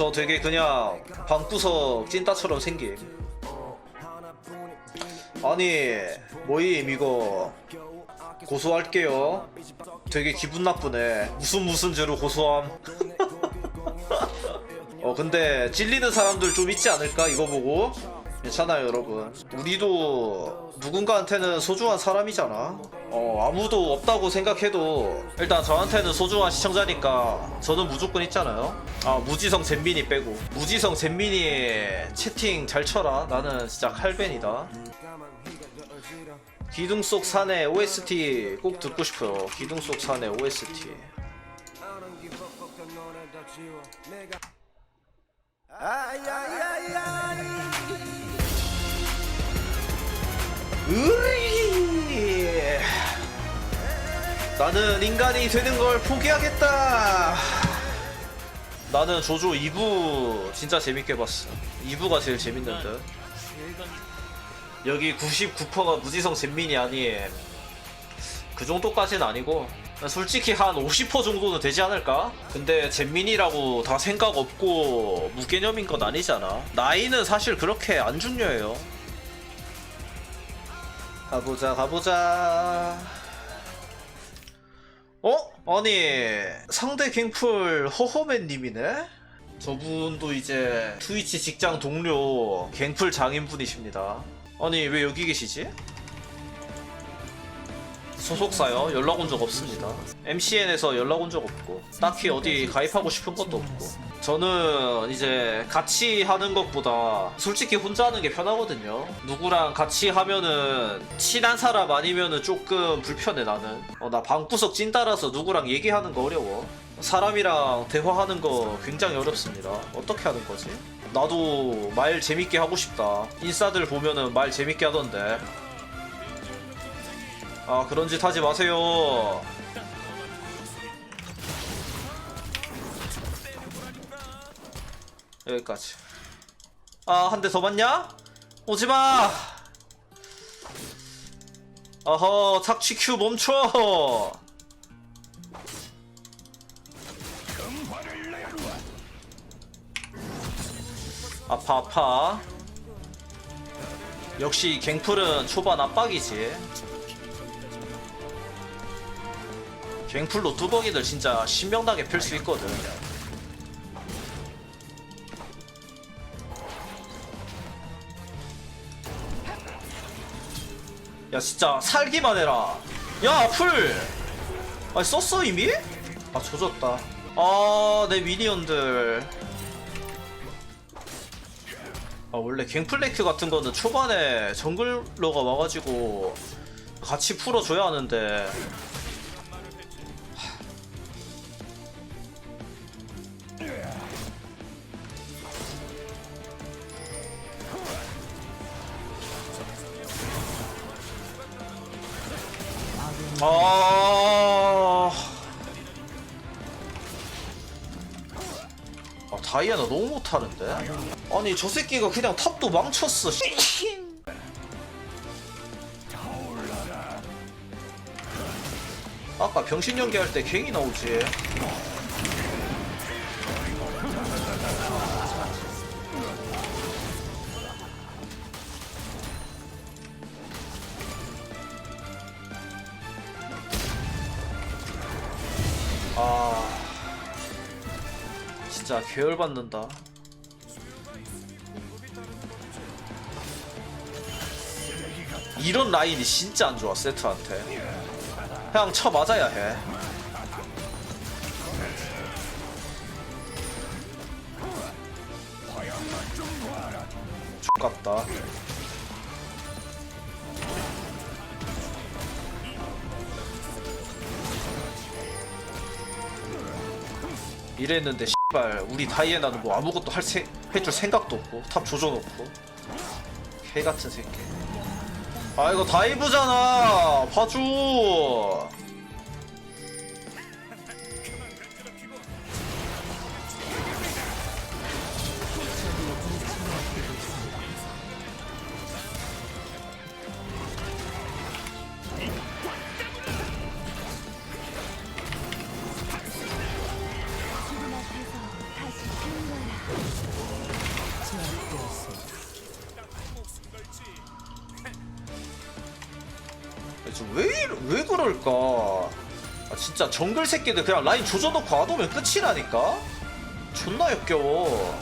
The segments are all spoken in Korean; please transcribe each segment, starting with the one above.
저 되게 그냥 방구석 찐따처럼 생김. 아니 모임 이거 고소할게요. 되게 기분 나쁘네. 무슨 무슨 죄로 고소함. 어 근데 찔리는 사람들 좀 있지 않을까 이거 보고 괜찮아요 여러분. 우리도 누군가한테는 소중한 사람이잖아. 어 아무도 없다고 생각해도 일단 저한테는 소중한 시청자니까 저는 무조건 있잖아요. 아 무지성 잼민이 빼고. 무지성 잼민이 채팅 잘 쳐라. 나는 진짜 칼벤이다. 기둥 속 산의 OST 꼭 듣고 싶어요. 기둥 속 산의 OST 으이. 나는 인간이 되는 걸 포기하겠다. 나는 조조 2부 진짜 재밌게 봤어. 2부가 제일 재밌는 듯. 여기 99%가 무지성 잼민이 아님 그 정도까지는 아니고 솔직히 한 50% 정도는 되지 않을까? 근데 잼민이라고 다 생각 없고 무개념인 건 아니잖아. 나이는 사실 그렇게 안 중요해요 가보자 가보자 어? 아니 상대 갱풀 허허맨님이네? 저분도 이제 트위치 직장 동료 갱풀 장인분이십니다 아니 왜 여기 계시지? 소속사요? 연락 온 적 없습니다. MCN에서 연락 온 적 없고 딱히 어디 가입하고 싶은 것도 없고 저는 이제 같이 하는 것보다 솔직히 혼자 하는 게 편하거든요. 누구랑 같이 하면은 친한 사람 아니면은 조금 불편해 나는. 어, 나 방구석 찐따라서 누구랑 얘기하는 거 어려워. 사람이랑 대화하는 거 굉장히 어렵습니다. 어떻게 하는 거지? 나도 말 재밌게 하고 싶다. 인싸들 보면은 말 재밌게 하던데. 아 그런 짓 하지 마세요. 여기까지. 아 한 대 더 맞냐? 오지 마. 어허 착취 큐 멈춰. 아파 아파. 역시 갱플은 초반 압박이지. 갱플로 뚜벅이들 진짜 신명나게 펼수 있거든. 야 진짜 살기만 해라. 야 풀. 아니 썼어 이미? 아 조졌다. 아내 미니언들. 아 원래 갱플레이크 같은 거는 초반에 정글러가 와가지고 같이 풀어줘야 하는데 아... 아 다이애나 너무 못하는데? 아니 저 새끼가 그냥 탑도 망쳤어 씨. 아까 병신 연기할 때 갱이 나오지 아. 진짜 계열받는다. 이런 라인이 진짜 안 좋아 세트한테. 그냥 쳐 맞아야 해. X같다 이랬는데 씨발 우리 다이애나는 뭐 아무것도 할 세, 해줄 생각도 없고 탑 조져놓고. 개 같은 새끼. 아 이거 다이브잖아! 봐줘 왜, 그럴까? 아, 진짜 정글 새끼들 그냥 라인 조져놓고 안 오면 끝이라니까? 존나 역겨워.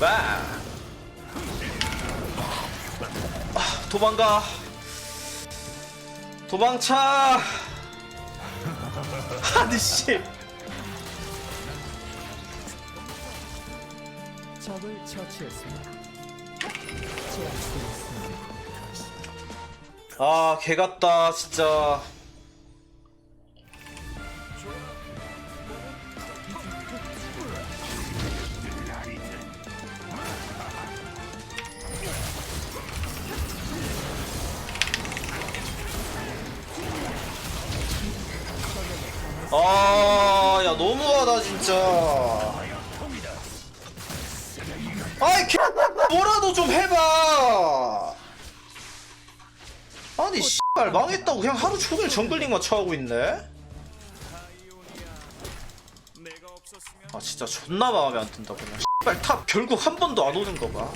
빵! 아, 도망가. 도망차. 아니 씨. 적을 처치했습니다. 제압되었습니다. 아, 개 같다, 진짜. 아, 야, 너무하다, 진짜. 아이, 개, 뭐라도 좀 해봐! 아니 씨발 망했다고 그냥 하루 종일 정글링만 쳐하고 있네 아 진짜 존나 마음에 안 든다 그냥 씨발 탑 결국 한 번도 안 오는 거 봐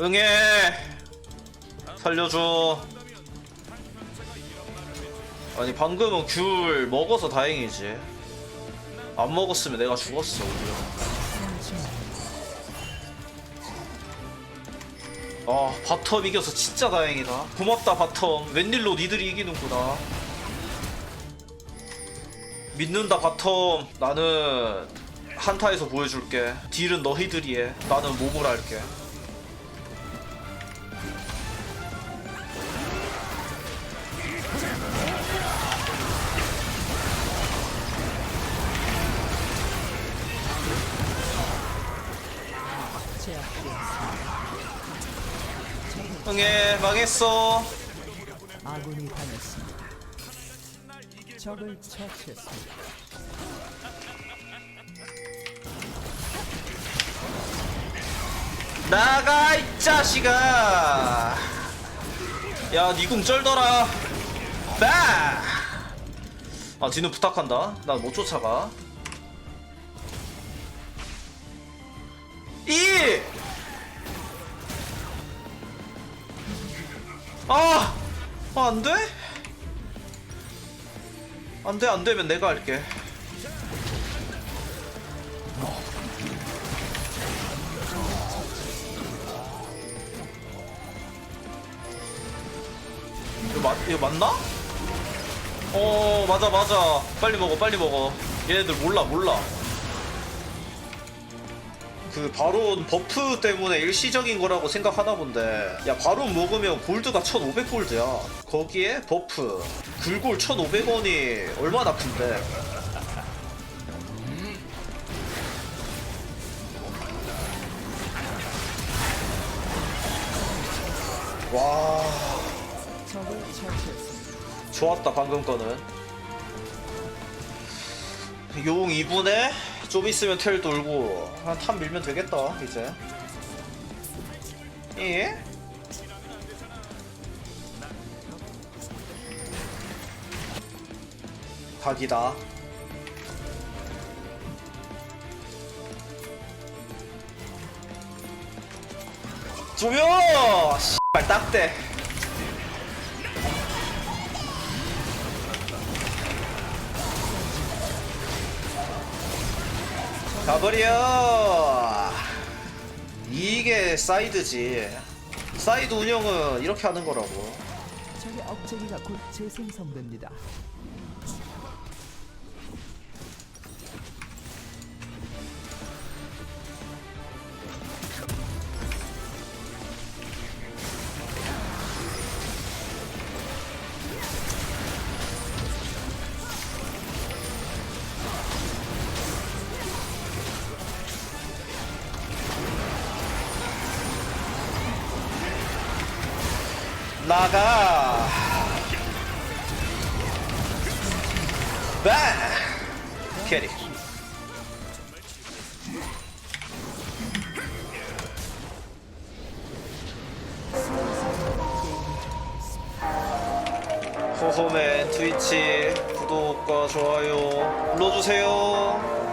응애. 살려줘. 아니 방금은 귤 먹어서 다행이지. 안 먹었으면 내가 죽었어 아 바텀 이겨서 진짜 다행이다. 고맙다 바텀. 웬일로 니들이 이기는구나. 믿는다 바텀. 나는 한타에서 보여줄게. 딜은 너희들이 해 나는 몸을 할게 응애 망했어 아군이 당했습니다. 적을 처치했습니다. 나가 이 자식아 야 니궁 쩔더라 빠! 아 진우 부탁한다 난못 쫓아가 2 아! 아 안 돼? 안 돼 안 되면 내가 할게 이거, 맞, 이거 맞나? 어 맞아 맞아 빨리 먹어 빨리 먹어 얘네들 몰라 몰라 그 바론 버프 때문에 일시적인 거라고 생각하나 본데. 야 바론 먹으면 골드가 1500골드야. 거기에 버프 글골 1500원이 얼마나 큰데. 와. 좋았다 방금 거는. 용 2분에 좀 있으면 텔 돌고 한 탑 밀면 되겠다 이제 예? 각이다 조명! 씨발 딱대 가버려. 이게 사이드지. 사이드 운영은 이렇게 하는 거라고. 적의 억제기가 곧 재생성됩니다. 나가. 바 캐리. 호홈의 트위치 구독과 좋아요 눌러주세요